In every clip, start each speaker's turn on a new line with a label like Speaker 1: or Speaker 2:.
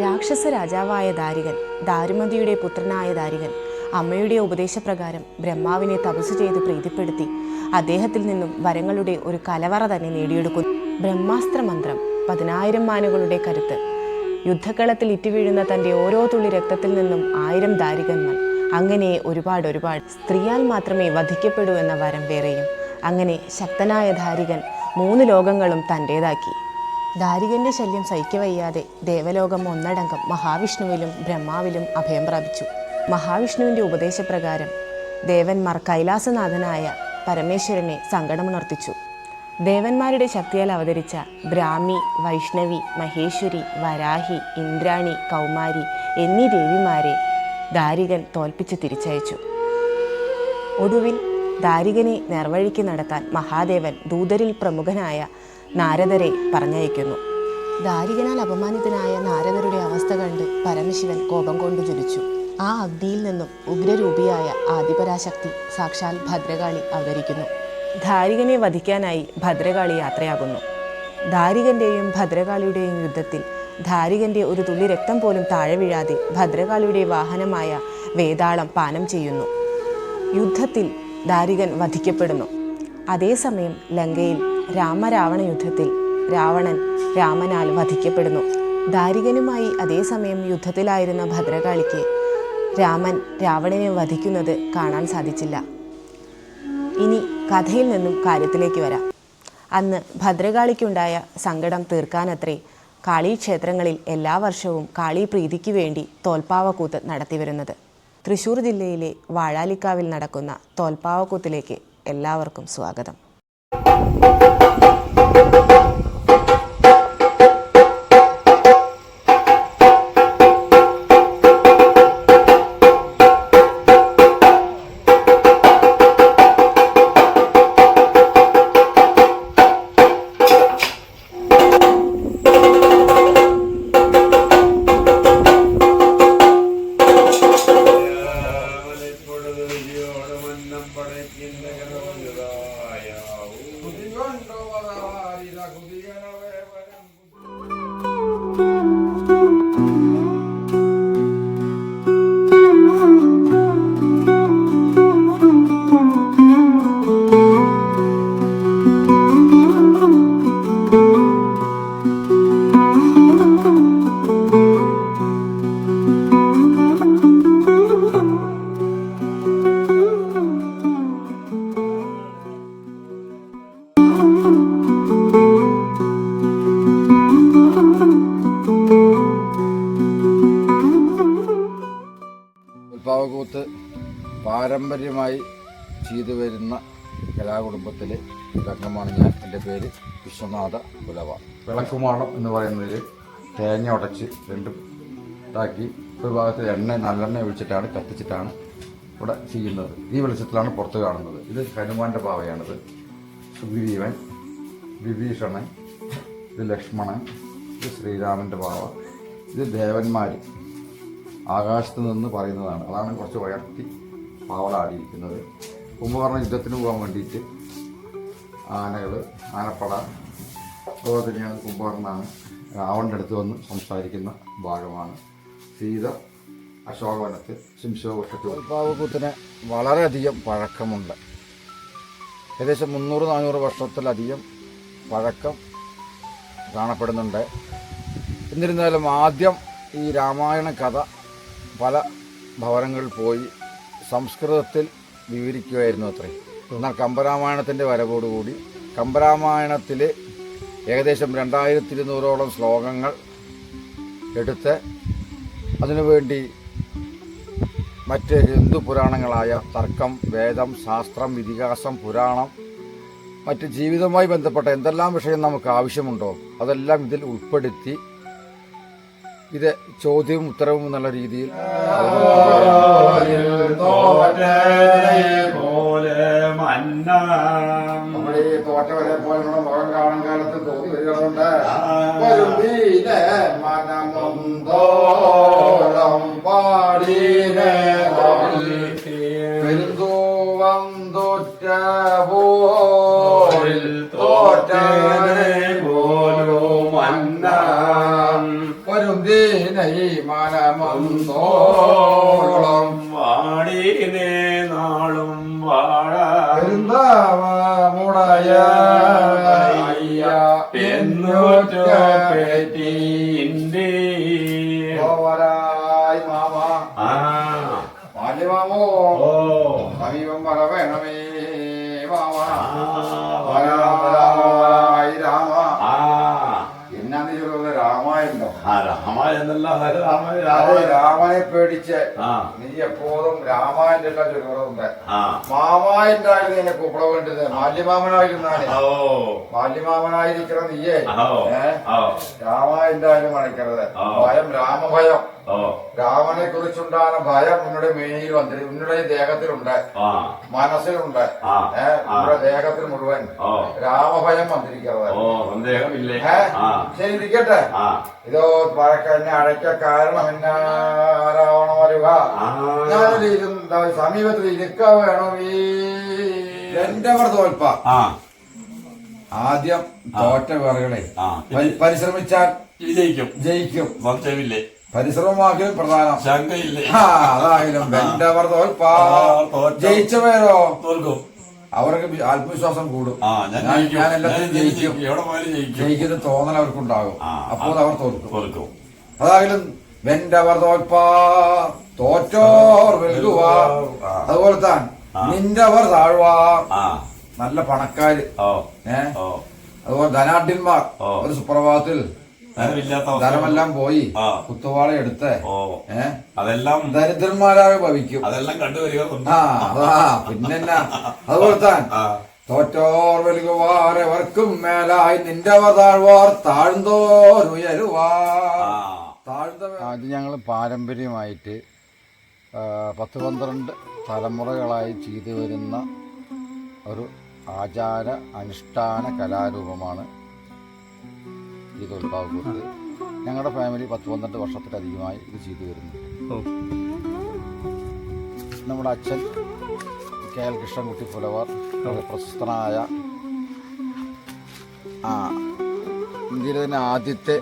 Speaker 1: രാക്ഷസ രാജാവായ ദാരികൻ ദാരുമതിയുടെ പുത്രനായ ദാരികൻ അമ്മയുടെ ഉപദേശപ്രകാരം ബ്രഹ്മാവിനെ തപസ് ചെയ്ത് പ്രീതിപ്പെടുത്തി അദ്ദേഹത്തിൽ നിന്നും വരങ്ങളുടെ ഒരു കലവറ തന്നെ നേടിയെടുക്കുന്നു. ബ്രഹ്മാസ്ത്ര മന്ത്രം പതിനായിരം മാനുകളുടെ കരുത്ത്. യുദ്ധക്കളത്തിൽ ഇറ്റുവീഴുന്ന തന്റെ ഓരോ തുള്ളി രക്തത്തിൽ നിന്നും ആയിരം ദാരികന്മാർ. അങ്ങനെ ഒരുപാട് ഒരുപാട്. സ്ത്രീയാൽ മാത്രമേ വധിക്കപ്പെടൂ എന്ന വരം വേറെയും. അങ്ങനെ ശക്തനായ ധാരികൻ മൂന്ന് ലോകങ്ങളും തന്റേതാക്കി ദാരികന്റെ ശല്യം സഹിക്കവയ്യാതെ ദേവലോകം ഒന്നടങ്കം മഹാവിഷ്ണുവിലും ബ്രഹ്മാവിലും അഭയം പ്രാപിച്ചു. മഹാവിഷ്ണുവിന്റെ ഉപദേശപ്രകാരം ദേവന്മാർ കൈലാസനാഥനായ പരമേശ്വരനെ സങ്കടമുണർത്തിച്ചു. ദേവന്മാരുടെ ശക്തിയാൽ അവതരിച്ച ബ്രാഹ്മി വൈഷ്ണവി മഹേശ്വരി വരാഹി ഇന്ദ്രാണി കൗമാരി എന്നീ ദേവിമാരെ ദാരികൻ തോൽപ്പിച്ച് തിരിച്ചയച്ചു. ഒടുവിൽ ദാരികനെ നേർവഴിക്ക് നടത്താൻ മഹാദേവൻ ദൂതരിൽ പ്രമുഖനായ നാരദരെ പറഞ്ഞയക്കുന്നു. ദാരികനാൽ അപമാനിതനായ നാരദരുടെ അവസ്ഥ കണ്ട് പരമശിവൻ കോപം കൊണ്ട് ജ്വലിച്ചു. ആ അഗ്നിയിൽ നിന്നും ഉഗ്രരൂപിയായ ആദിപരാശക്തി സാക്ഷാൽ ഭദ്രകാളി അവതരിക്കുന്നു. ധാരികനെ വധിക്കാനായി ഭദ്രകാളി യാത്രയാകുന്നു. ധാരികന്റെയും ഭദ്രകാളിയുടെയും യുദ്ധത്തിൽ ധാരികന്റെ ഒരു തുള്ളി രക്തം പോലും താഴെ വീഴാതെ ഭദ്രകാളിയുടെ വാഹനമായ വേതാളം പാനം ചെയ്യുന്നു. യുദ്ധത്തിൽ ദാരികൻ വധിക്കപ്പെടുന്നു. അതേസമയം ലങ്കയിൽ രാമരാവണ യുദ്ധത്തിൽ രാവണൻ രാമനാൽ വധിക്കപ്പെടുന്നു. ദാരികനുമായി അതേസമയം യുദ്ധത്തിലായിരുന്ന ഭദ്രകാളിക്ക് രാമൻ രാവണനെ വധിക്കുന്നത് കാണാൻ സാധിച്ചില്ല. ഇനി കഥയിൽ നിന്നും കാര്യത്തിലേക്ക് വരാം. അന്ന് ഭദ്രകാളിക്കുണ്ടായ സങ്കടം തീർക്കാനത്രേ കാളി ക്ഷേത്രങ്ങളിൽ എല്ലാ വർഷവും കാളി പ്രീതിക്ക് വേണ്ടി തോൽപ്പാവക്കൂത്ത് നടത്തിവരുന്നത്. തൃശൂർ ജില്ലയിലെ വാഴാലിക്കാവിൽ നടക്കുന്ന തോൽപ്പാവക്കൂത്തിലേക്ക് എല്ലാവർക്കും സ്വാഗതം.
Speaker 2: ഉൽപ്പാവകൂത്ത് പാരമ്പര്യമായി ചെയ്തു വരുന്ന കലാകുടുംബത്തിലെ അംഗമാണ് ഞാൻ. എന്റെ പേര് വിശ്വനാഥ കുലവ വിളക്കുമാണം എന്ന് പറയുന്നതിൽ തേങ്ങ ഉടച്ച് രണ്ടും ഇതാക്കി ഒരു ഭാഗത്ത് എണ്ണ നല്ലെണ്ണ ഒഴിച്ചിട്ടാണ് കത്തിച്ചിട്ടാണ് ഇവിടെ ചെയ്യുന്നത്. ഈ വെളിച്ചത്തിലാണ് പുറത്ത് കാണുന്നത്. ഇത് ഹനുമാന്റെ പാവയാണിത്. സുഗ്രീവൻ വിഭീഷണൻ ഇത് ലക്ഷ്മണൻ ഇത് ശ്രീരാമന്റെ പാവ ഇത് ദേവന്മാർ ആകാശത്ത് നിന്ന് പറയുന്നതാണ്. അതാണ് കുറച്ച് ഉയർത്തി പാവളാടിയിരിക്കുന്നത് കുംഭകർണ യുദ്ധത്തിന് പോകാൻ വേണ്ടിയിട്ട് ആനകൾ ആനപ്പട അതുപോലെ തന്നെയാണ് കുംഭകർണാണ് രാവണന്റെ അടുത്ത് വന്ന് സംസാരിക്കുന്ന ഭാഗമാണ്. സീത അശോകവനത്തിൽ ഉൽപ്പാവകൂത്തിന് വളരെയധികം പഴക്കമുണ്ട്. ഏകദേശം മുന്നൂറ് നാനൂറ് വർഷത്തിലധികം പഴക്കം കാണപ്പെടുന്നുണ്ട്. എന്നിരുന്നാലും ആദ്യം ഈ രാമായണ കഥ പല ഭവനങ്ങളിൽ പോയി സംസ്കൃതത്തിൽ വിവരിക്കുമായിരുന്നു അത്രേ. എന്നാൽ കമ്പരാമായണത്തിന്റെ വരവോടുകൂടി കമ്പരാമായണത്തിൽ ഏകദേശം രണ്ടായിരത്തി ഇരുന്നൂറോളം ശ്ലോകങ്ങൾ എടുത്ത് അതിനുവേണ്ടി മറ്റ് ഹിന്ദു പുരാണങ്ങളായ തർക്കം വേദം ശാസ്ത്രം ഇതിഹാസം പുരാണം മറ്റ് ജീവിതവുമായി ബന്ധപ്പെട്ട എന്തെല്ലാം വിഷയം നമുക്ക് ആവശ്യമുണ്ടോ അതെല്ലാം ഇതിൽ ഉൾപ്പെടുത്തി ഇത് ചോദ്യവും ഉത്തരവും എന്നുള്ള രീതിയിൽ നമ്മുടെ ഈ കാലത്ത് തോന്നി വരികളുണ്ട്. വരും. ദീന മനമന്തോളം
Speaker 3: വാടീനേ നാളും വാഴ.
Speaker 2: പെരുന്താവമുടയ
Speaker 3: എന്നോറ്റോ പേറ്റീന്റെ
Speaker 2: ഓവരായി മാമ. മാലിമാമോ സമീപം വരവേണമേ മാമ.
Speaker 3: down.
Speaker 2: രാമനെ പേടിച്ച് നീ എപ്പോഴും രാമായന്റെ എല്ലാം ചൊല്ലുന്നുണ്ട്
Speaker 3: ആ.
Speaker 2: മാമായന്റെ ആയിരുന്നു എന്നെ കൂപ്പിട വേണ്ടത് മാല്യമാമനായിരുന്നാണ്. മാല്യമാമനായിരിക്കണം നീയേ. രാമായന്റെ ആയാലും മണിക്കരുത്. ഭയം രാമഭയം. രാമനെ കുറിച്ചുണ്ടാകുന്ന ഭയം ഉന്നുടെ മേനിയിൽ വന്നിട്ട് ഉന്നുടെ ദേഹത്തിലുണ്ട്. മനസ്സിലുണ്ട്. നമ്മുടെ ദേഹത്തിൽ മുഴുവൻ. രാമഭയം വന്നിരിക്കുന്നത് ശരി ഇരിക്കട്ടെ
Speaker 3: ഇതോ
Speaker 2: ഇതോ വഴക്കന്നെ അഴയ്ക്ക കാരണം എന്നാരാവണം വരുക.
Speaker 3: ആ.
Speaker 2: ഞാനൊരു ഇരുന്ന സമീപത്തിൽ ഇരിക്ക വേണം ഈ എന്റെ കൂടെ തോൽപ്പ
Speaker 3: ആ.
Speaker 2: ആദ്യം തോറ്റ വേറുകളെ പരിശ്രമിച്ചാൽ
Speaker 3: വിജയിക്കും.
Speaker 2: ജയിക്കും.
Speaker 3: സംശയമില്ലേ
Speaker 2: പരിശ്രമമാക്കൽ പ്രധാനം.
Speaker 3: ശങ്കയില്ലേ?
Speaker 2: ആ, അതായാലും വെണ്ടവർ തോൽപ്പാ ജയിച്ചവരോ?
Speaker 3: തോൽക്കും.
Speaker 2: അവർക്ക് ആത്മവിശ്വാസം കൂടും.
Speaker 3: ആ ഞാൻ
Speaker 2: എല്ലാത്തിനും ജയിക്കും.
Speaker 3: എവിടെ പോയാലും ജയിക്കും.
Speaker 2: ജയിക്കുന്ന തോന്നൽ അവർക്കുണ്ടാകും. അപ്പോൾ അവർ തോൽക്കും. അതായാലും വെണ്ടവർ തോൽപ്പാ തോറ്റോർ വെല്ലുവാ. അതുപോലെ താൻ. നിന്റവർ
Speaker 3: താഴ്വാ.
Speaker 2: നല്ല പണക്കാര്.
Speaker 3: ഓ.
Speaker 2: ഏ?
Speaker 3: ഓ.
Speaker 2: അതുപോലെ ധനാഢ്യന്മാർ ഒരു സുപ്രഭാതത്തിൽ. ധനമെല്ലാം പോയി. കുത്തുവാള എടുത്ത്
Speaker 3: ഓ.
Speaker 2: ഏ?
Speaker 3: അതെല്ലാം
Speaker 2: ദരിദ്രന്മാരായി ഭവിക്കും.
Speaker 3: അതെല്ലാം കണ്ടുവരിക
Speaker 2: ആ അതാ പിന്നെന്നാ. അതുപോലെ താൻ തോറ്റോർ വെലുകുവാരെവർക്കും മേലായി നിന്റെ താഴ്വാർ താഴ്ന്തോരുയരുവാ
Speaker 3: ആ.
Speaker 2: അത് ഞങ്ങൾ പാരമ്പര്യമായിട്ട് പത്ത് പന്ത്രണ്ട് തലമുറകളായി ചെയ്തു വരുന്ന ഒരു ആചാര അനുഷ്ഠാന കലാരൂപമാണ് ഈ തോൽപ്പാവൂത്ത് ഞങ്ങളുടെ ഫാമിലി പത്ത് പന്ത്രണ്ട് വർഷത്തിലധികമായി ഇത് ചെയ്തു വരുന്നു നമ്മുടെ അച്ഛൻ കെ എൽ കൃഷ്ണൻകുട്ടി പുലവർ പ്രശസ്തനായ ആ ഇന്ത്യയിലെ തന്നെ ആദ്യത്തെ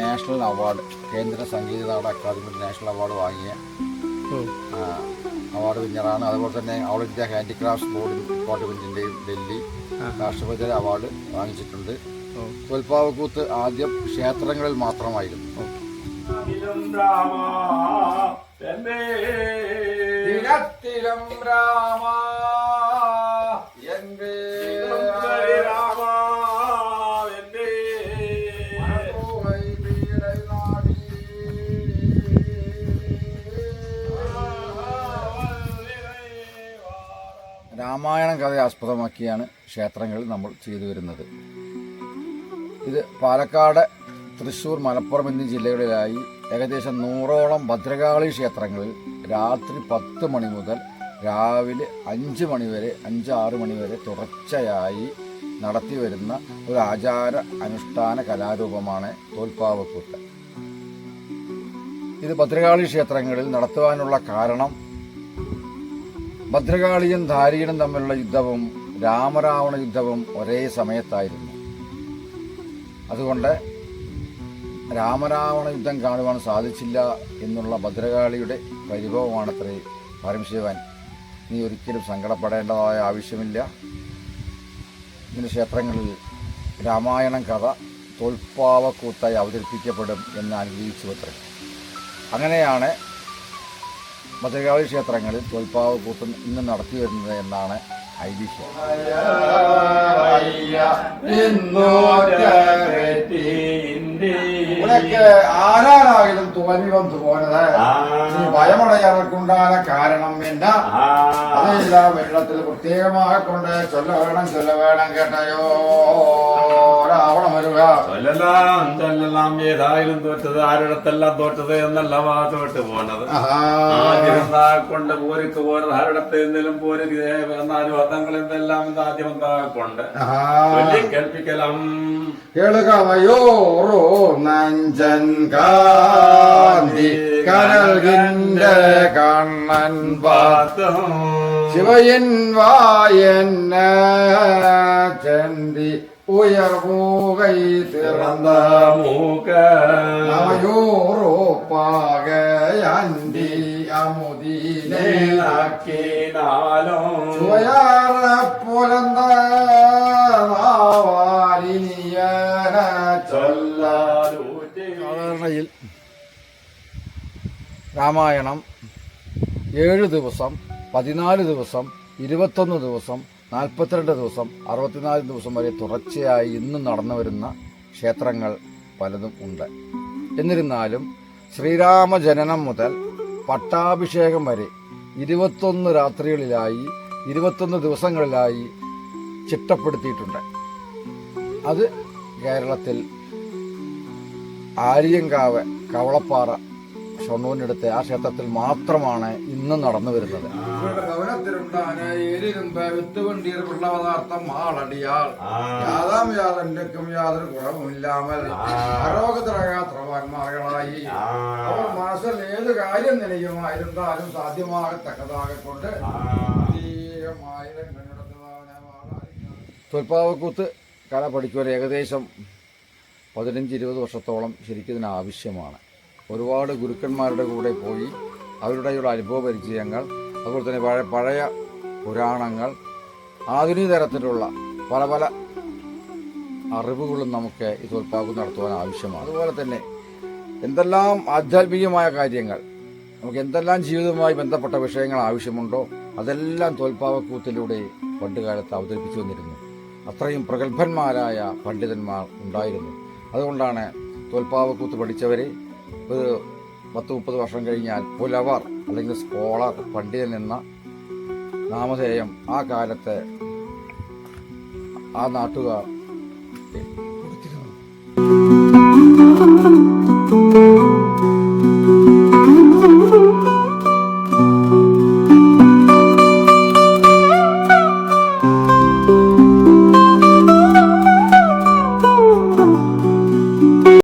Speaker 2: നാഷണൽ അവാർഡ് കേന്ദ്ര സംഗീത നാടക അക്കാദമി നാഷണൽ അവാർഡ് വാങ്ങിയ അവാർഡ് വിന്നറാണ്. അതുപോലെ തന്നെ ഓൾ ഇന്ത്യ ഹാൻഡിക്രാഫ്റ്റ് ബോർഡ് ഡിപ്പാർട്ട്മെന്റിന്റെയും ഡൽഹി രാഷ്ട്രപതി അവാർഡ് വാങ്ങിച്ചിട്ടുണ്ട്. തോൽപ്പാവക്കൂത്ത് ആദ്യം ക്ഷേത്രങ്ങളിൽ മാത്രമായിരുന്നു. രാമ. രാമായണം കഥയെ ആസ്പദമാക്കിയാണ് ക്ഷേത്രങ്ങളിൽ നമ്മൾ ചെയ്തു വരുന്നത്. ഇത് പാലക്കാട് തൃശൂർ മലപ്പുറം എന്നീ ജില്ലകളിലായി ഏകദേശം നൂറോളം ഭദ്രകാളി ക്ഷേത്രങ്ങളിൽ രാത്രി പത്ത് മണി മുതൽ രാവിലെ അഞ്ച് മണിവരെ അഞ്ചാറ് മണിവരെ തുടർച്ചയായി നടത്തി വരുന്ന ഒരു ആചാര അനുഷ്ഠാന കലാരൂപമാണ് തോൽപ്പാവക്കൂത്ത്. ഇത് ഭദ്രകാളി ക്ഷേത്രങ്ങളിൽ നടത്തുവാനുള്ള കാരണം ഭദ്രകാളിയും ധാരിയനും തമ്മിലുള്ള യുദ്ധവും രാമരാവണ യുദ്ധവും ഒരേ സമയത്തായിരുന്നു. അതുകൊണ്ട് രാമരാവണ യുദ്ധം കാണുവാൻ സാധിച്ചില്ല എന്നുള്ള ഭദ്രകാളിയുടെ പരിഭവമാണത്രേ പരമശിവൻ. നീ ഒരിക്കലും സങ്കടപ്പെടേണ്ടതായ ആവശ്യമില്ല. ഇതിന് ക്ഷേത്രങ്ങളിൽ രാമായണം കഥ തോൽപ്പാവക്കൂത്തായി അവതരിപ്പിക്കപ്പെടും എന്ന് അനുഗ്രഹിച്ചു അത്രേ അങ്ങനെയാണ് ഭദ്രകാളി ക്ഷേത്രങ്ങളിൽ തോൽപ്പാവക്കൂത്ത് ഇന്ന് നടത്തി വരുന്നത് എന്നാണ് ഐതിഹ്യം ആരാരായാലും തോൽവി വന്നു പോനത് ഈ ഭയമടയാർക്കുണ്ടാകാൻ കാരണം എന്ന? അതല്ല വെള്ളത്തിൽ പ്രത്യേകമായി കൊണ്ട് ചൊല്ല വേണം ചൊല്ല വേണം കേട്ടയോ. രാവണം വരിക
Speaker 3: ചൊല്ലലാം ചൊല്ലലാം. ഏതായാലും തോറ്റത് ആരിടത്തെല്ലാം തോറ്റത് എന്നല്ല തോറ്റ് പോണത്. ആദ്യം എന്താ കൊണ്ട് പോരിക്ക് പോരത് ആരിടത്ത് എന്തെങ്കിലും പോരിക്ക് എന്നാലും അതങ്ങൾ എന്തെല്ലാം ആദ്യം എന്താ കൊണ്ട്
Speaker 2: ആഹാ.
Speaker 3: ചൊല്ലി കേൾപ്പിക്കലാം.
Speaker 2: കേളുകവയോറോ നഞ്ചൻ കാന്തി കനൽകിന്റെ കണ്ണൻ പാത്തും ശിവയൻ വായന്ന ചന്തി
Speaker 3: ഉയർമൂകൈ
Speaker 2: തിറന്ന മൂക അമുദീനെ സാധാരണയിൽ രാമായണം ഏഴ് ദിവസം പതിനാല് ദിവസം ഇരുപത്തൊന്ന് ദിവസം നാൽപ്പത്തിരണ്ട് ദിവസം അറുപത്തിനാല് ദിവസം വരെ തുടർച്ചയായി ഇന്നും നടന്നു വരുന്ന ക്ഷേത്രങ്ങൾ പലതും ഉണ്ട്. എന്നിരുന്നാലും ശ്രീരാമ ജനനം മുതൽ പട്ടാഭിഷേകം വരെ ഇരുപത്തൊന്ന് രാത്രികളിലായി ഇരുപത്തൊന്ന് ദിവസങ്ങളിലായി ചിട്ടപ്പെടുത്തിയിട്ടുണ്ട്. അത് കേരളത്തിൽ ആര്യങ്കാവ് കവളപ്പാറ ഷൊണ്ണൂരിനടുത്ത് ആ ക്ഷേത്രത്തിൽ മാത്രമാണ് ഇന്നും നടന്നു വരുന്നത്. പെരുന്താനെ വിത്ത് വണ്ടിയർ പിള്ള പദാർത്ഥം ആളടിയാൾ. യാതാം യാതൊരു കുറവുമില്ലാമൽ ആരോഗ്യത്തിലാകാത്രവാന്മാർകളായി അവർ മനസ്സിൽ ഏത് കാര്യം നിലയുമായിരുന്നാലും സാധ്യമാകത്തക്കതാകൊണ്ട് തൊൽപ്പാവക്കൂത്ത് കല പഠിക്കുവാൻ ഏകദേശം പതിനഞ്ച് ഇരുപത് വർഷത്തോളം ശരിക്കും ഇതിന് ആവശ്യമാണ് ഒരുപാട് ഗുരുക്കന്മാരുടെ കൂടെ പോയി അവരുടെ അനുഭവ പരിചയങ്ങൾ അതുപോലെ തന്നെ പഴയ പഴയ പുരാണങ്ങൾ ആധുനിക തരത്തിലുള്ള പല പല അറിവുകളും നമുക്ക് ഈ തോൽപ്പാക്ക് നടത്തുവാൻ ആവശ്യമാണ്. അതുപോലെ തന്നെ എന്തെല്ലാം ആധ്യാത്മികമായ കാര്യങ്ങൾ നമുക്ക് എന്തെല്ലാം ജീവിതവുമായി ബന്ധപ്പെട്ട വിഷയങ്ങൾ ആവശ്യമുണ്ടോ അതെല്ലാം തോൽപ്പാവക്കൂത്തിലൂടെ പണ്ടുകാലത്ത് അവതരിപ്പിച്ചു വന്നിരുന്നു. അത്രയും പ്രഗത്ഭന്മാരായ പണ്ഡിതന്മാർ ഉണ്ടായിരുന്നു. അതുകൊണ്ടാണ് തോൽപ്പാവക്കൂത്ത് പഠിച്ചവരെ ഒരു പത്ത് മുപ്പത് വർഷം കഴിഞ്ഞാൽ പുലവർ അല്ലെങ്കിൽ സ്കോളർ പണ്ഡിതൻ എന്ന നാമധേയം ആ കാലത്തെ ആ നാട്ടുകാർ കൊടുത്തിരുന്നു.